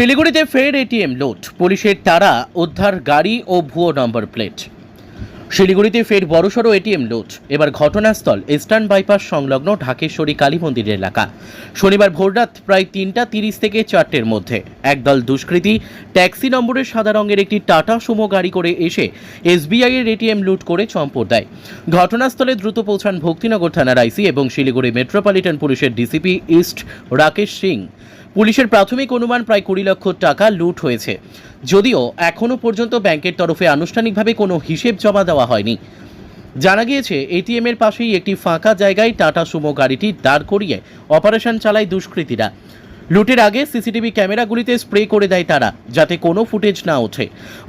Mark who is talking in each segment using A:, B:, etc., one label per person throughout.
A: শিলিগুড়িতে ফের এটিএম লুট পুলিশের তারা, উদ্ধার গাড়ি ও ভুয়ো নম্বর প্লেট। শিলিগুড়িতে ফের বড়সড় এটিএম লুট এবার ঘটনাস্থল, ইস্টার্ন বাইপাস সংলগ্ন ঢাকেশ্বরী কালী মন্দির এলাকা। শনিবার ভোররাত প্রায় তিনটা তিরিশ থেকে চারটের মধ্যে একদল দুষ্কৃতী ট্যাক্সি নম্বরের সাদা রঙের একটি টাটা সুমো গাড়ি করে এসে এসবিআই এর এটিএম লুট করে চম্পট দেয়। ঘটনাস্থলে দ্রুত পৌঁছান ভক্তিনগর থানার আইসি এবং শিলিগুড়ি মেট্রোপলিটন পুলিশের ডিসিপি ইস্ট রাকেশ সিং। পুলিশের প্রাথমিক অনুমান প্রায় কুড়ি লক্ষ টাকা লুট হয়েছে। যদিও এখনও পর্যন্ত ব্যাংকের তরফে আনুষ্ঠানিকভাবে কোনো হিসেব জমা দেওয়া হয়নি। জানা গিয়েছে এটিএম এর পাশেই একটি ফাঁকা জায়গায় টাটা সুমো গাড়িটি দাঁড় করিয়ে অপারেশন চালায় দুষ্কৃতীরা। লুটের আগে সিসিটিভি ক্যামেরাগুলিতে স্প্রে করে দেয় তারা, যাতে কোনো ফুটেজ না ওঠে।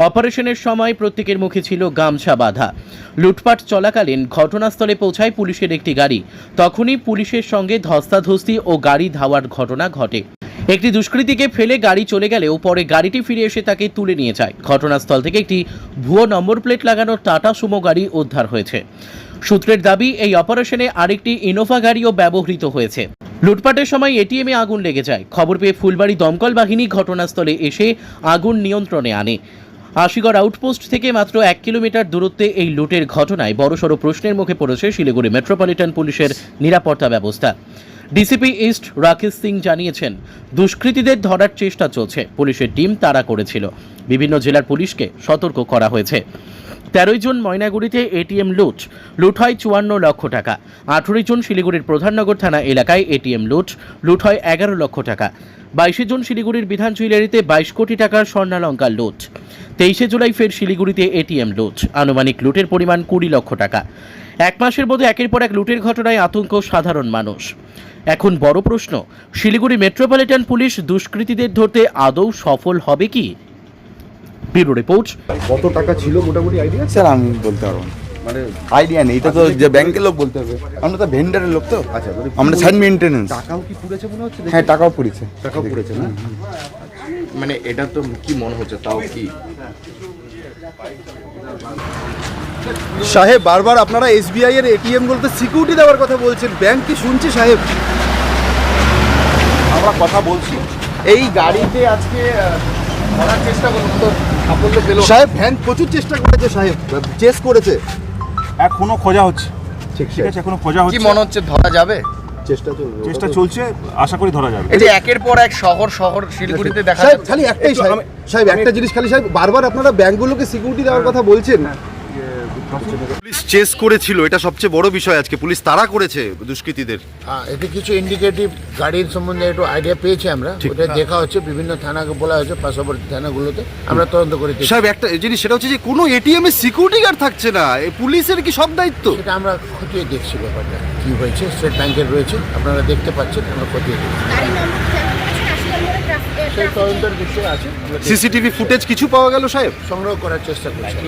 A: অপারেশনের সময় প্রত্যেকের মুখে ছিল গামছা বাঁধা। লুটপাট চলাকালীন ঘটনাস্থলে পৌঁছায় পুলিশের একটি গাড়ি। তখনই পুলিশের সঙ্গে ধস্তাধস্তি ও গাড়ি ধাওয়ার ঘটনা ঘটে। একটি দুষ্কৃতীকে ফেলে গাড়ি চলে গেলেও পরে গাড়িটি ফিরে এসে তাকে তুলে নিয়ে যায়। ঘটনাস্থল থেকে একটি ভুয়ো নম্বর প্লেট লাগানো টাটা সুমো গাড়ি উদ্ধার হয়েছে। সূত্রের দাবি, এই অপারেশনে আরেকটি ইনোভা গাড়িও ব্যবহৃত হয়েছে। লুটপাটের সময় এটিএমে আগুন লেগে যায়। খবর পেয়ে ফুলবাড়ি দমকল বাহিনী ঘটনাস্থলে এসে আগুন নিয়ন্ত্রণে আনে। আশিগড় আউটপোস্ট থেকে মাত্র এক কিলোমিটার দূরত্বে এই লুটের ঘটনায় বড়সড় প্রশ্নের মুখে পড়েছে শিলিগুড়ি মেট্রোপলিটন পুলিশের নিরাপত্তা ব্যবস্থা। ডিসিপি ইস্ট রাকেশ সিং জানিয়েছেন, দুষ্কৃতীদের ধরার চেষ্টা চলছে। পুলিশের টিম তাড়া করেছিল। বিভিন্ন জেলার পুলিশকে সতর্ক করা হয়েছে। তেরোই জুন ময়নাগুড়িতে এটিএম লুট। লুট হয় চুয়ান্ন লক্ষ টাকা। আঠেরোই জুন শিলিগুড়ির প্রধাননগর থানা এলাকায় এটিএম লুট। লুট হয় এগারো লক্ষ টাকা। বাইশে জুন শিলিগুড়ির বিধান জুয়েলারিতে বাইশ কোটি টাকার স্বর্ণালঙ্কার লুট। তেইশে জুলাই ফের শিলিগুড়িতে এটিএম লুট। আনুমানিক লুটের পরিমাণ কুড়ি লক্ষ টাকা। এক মাসের মধ্যে একের পর এক লুটের ঘটনায় আতঙ্ক সাধারণ মানুষ। এখন বড় প্রশ্ন শিলিগুড়ি মেট্রোপলিটন পুলিশ দুষ্কৃতীদের ধরতে আদৌ সফল হবে কি? Bureau report.
B: কত টাকা ছিল মোটামুটি আইডিয়া?
C: স্যার আমি বলতে পারব
B: মানে
C: আইডিয়া নেই এটা তো যে ব্যাংকের লোক বলতে হবে। আমরা তো ভেন্ডারের লোক তো।
B: আচ্ছা
C: আমরা সাইড মেনটেনেন্স
B: টাকাও কি পুড়েছে মনে হচ্ছে?
C: হ্যাঁ টাকাও পড়েছে।
B: টাকাও পুড়েছে না?
D: মানে এটা তো কি মনে হচ্ছে তাও কি?
B: সাহেব বারবার আপনারা এসবিআই এর এটিএম গুলোতে সিকিউরিটি দেওয়ার কথা বলছেন। ব্যাংক কি শুনছে সাহেব?
D: আমরা কথা বলছি। এই গাড়িতে আজকে ধরার চেষ্টা করলাম তো সাফল্য পেল।
B: সাহেব ভ্যান প্রচুর চেষ্টা করেছে সাহেব চেস করেছে।
E: এখনও খোঁজা হচ্ছে।
B: ঠিক
E: ঠিক আছে এখনও খোঁজা হচ্ছে।
D: কি মনে হচ্ছে ধরা যাবে?
B: চেষ্টা
E: চলছে আশা করি ধরা যাবে।
D: এই যে একের পর এক শহর শহর শিলিগুড়িতে দেখা যাচ্ছে।
B: খালি একটাই সাহেব
E: আমি-
B: সাহেব একটা জিনিস খালি সাহেব বারবার আপনারা ব্যাংকগুলোকে সিকিউরিটি দেওয়ার কথা বলছেন।
F: পুলিশ চেস করেছিল এটা সবচেয়ে বড় বিষয় আজকে। পুলিশ তাড়া করেছে দুষ্কৃতীদের।
G: হ্যাঁ এতে কিছু ইন্ডিকেটিভ গাড়ির সম্বন্ধে একটু আইডিয়া পেয়েছি আমরা। ওটা দেখা হচ্ছে বিভিন্ন থানাকে বলা হয়েছে পার্শ্ববর্তী থানাগুলোতে। আমরা তদন্ত করে দেখছি।
F: সাহেব একটা জিনিস সেটা হচ্ছে যে কোনো এটিএম এ সিকিউরিটি গার্ড থাকছে না। এই পুলিশের কি সব দায়িত্ব?
G: সেটা আমরা খতিয়ে দেখছি ব্যাপারটা। কি হয়েছে? স্টেট ব্যাংকের রয়েছে। আপনারা দেখতে পাচ্ছেন আমরা খতিয়ে দেখছি। সেই তদন্তের বিষয় আছে। দেখছি।
F: সিসিটিভি ফুটেজ কিছু পাওয়া গেল সাহেব?
G: সংগ্রহ করার চেষ্টা করছি।